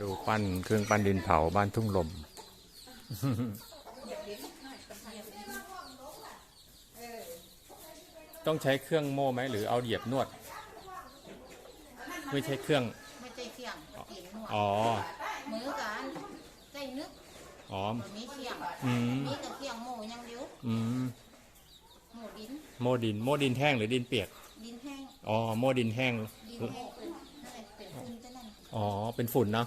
ดูปั้นเครื่องปั้นดินเผาบ้านทุ่งลม ต้องใช้เครื่องโม่ไหมหรือเอาเหยียบนวด ไม่ใช่เครื่อง ไม่ใช่เที่ยงตีนนวดอ๋อมือกันใส่นึกอ๋อบ่มีเที่ยงอืมมีแต่เที่ยงโมอย่างเดียวอืมโมดินโม่ดินโม่ดินแห้งหรือดินเปียก ดินแห้งอ๋อโม่ดินแห้งดินแห้งเป็นนั่นแหละเป็นฝุ่นแต่นั่นอ๋อ เป็นฝุ่นเนาะ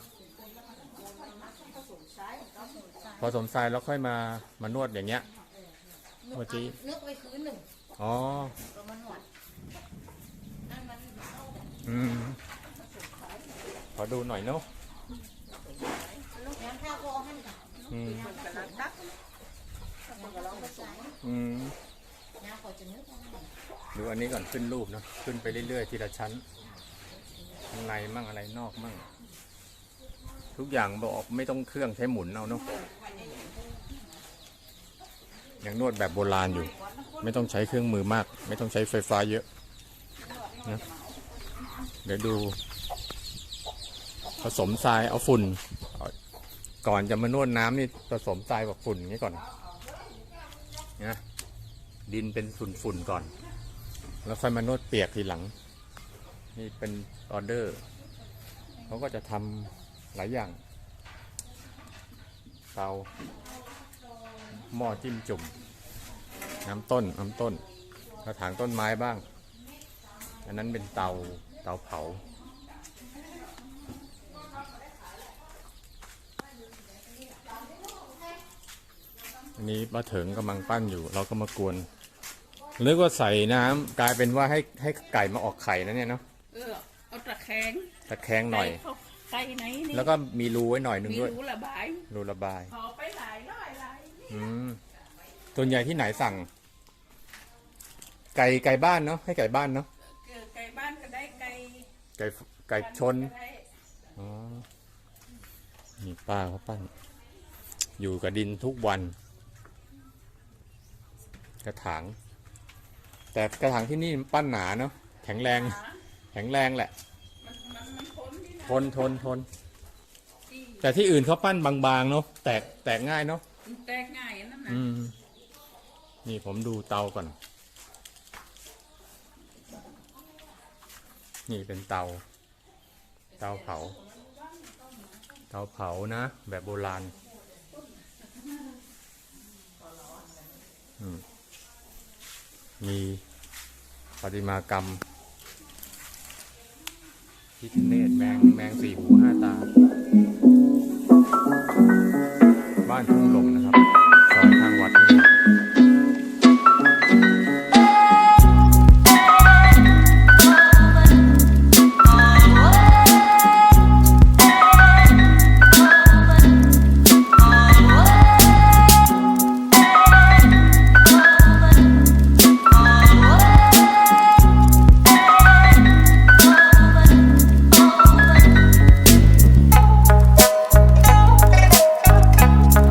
พอสมทรายแล้วค่อยมามานวดอย่างเงี้ยนึกเมื่อกี้นึกไว้คืนหนึ่งอ๋อก็มานวดนั่นมันเอาแต่อืม ขอดูหน่อยเนาะ ลูกแหนมข้าวโพดหั่นค่ะอืม น้ำกระลังดักน้ำกระลังใส่อืม น้ำก็จะนึกว่าหั่นดูอันนี้ก่อนขึ้นรูปเนาะ ขึ้นไปเรื่อยๆทีละชั้นข้างในมั่งอะไรนอกมั่ง ทุกอย่างบอกไม่ต้องเครื่องใช้หมุนเอาเนาะ ยังนวดแบบโบราณอยู่ ไม่ต้องใช้เครื่องมือมาก ไม่ต้องใช้ไฟฟ้าเยอะนะเดี๋ยวดู ผสมทรายเอาฝุ่น ก่อนจะมานวดน้ำนี่ผสมทรายกับฝุ่นนี้ก่อนนะดินเป็นฝุ่นๆก่อน แล้วค่อยมานวดเปียกทีหลัง นี่เป็นออเดอร์เขาก็จะทำหลายอย่างเตา หม้อจิ้มจุ่ม น้ำต้นน้ำต้นกระถางต้นไม้บ้าง อันนั้นเป็นเตาเตาเผา อันนี้ป้าเถิงกำลังปั้นอยู่ เราก็มากวนนึกว่าใส่น้ำกลายเป็นว่าให้ให้ไก่มาออกไข่นะเนี่ยเนาะเออเอาตะแคงตะแคงหน่อยใส่เข้าใส่ไหนนี่แล้วก็มีรูไว้หน่อยหนึ่งมีด้วยรูระบายรูระบาย พอ อืมส่วนใหญ่ที่ไหนสั่ง ไก่ไก่บ้านเนาะให้ไก่บ้านเนาะเกิดไก่บ้านก็ได้ไก่ไก่ไก่ชนก็ได้อ๋อนี่ป้าเขาปั้น อยู่กับดินทุกวัน กระถาง แต่กระถางที่นี่ปั้นหนาเนาะแข็งแรง หาแข็งแรงแหละ มันมันมันทนที่ทนะนทนทน ที่แต่ที่อื่นเขาปั้นบางๆเนาะแตกแตกง่ายเนาะ มันแตกง่ายนั่นนะอืม นี่ผมดูเตาก่อน นี่เป็นเตา เตาเผา เตาเผานะ แบบโบราณ อืม มีปฏิมากรรมพิคเนตแมงแมงสี่หูห้าตา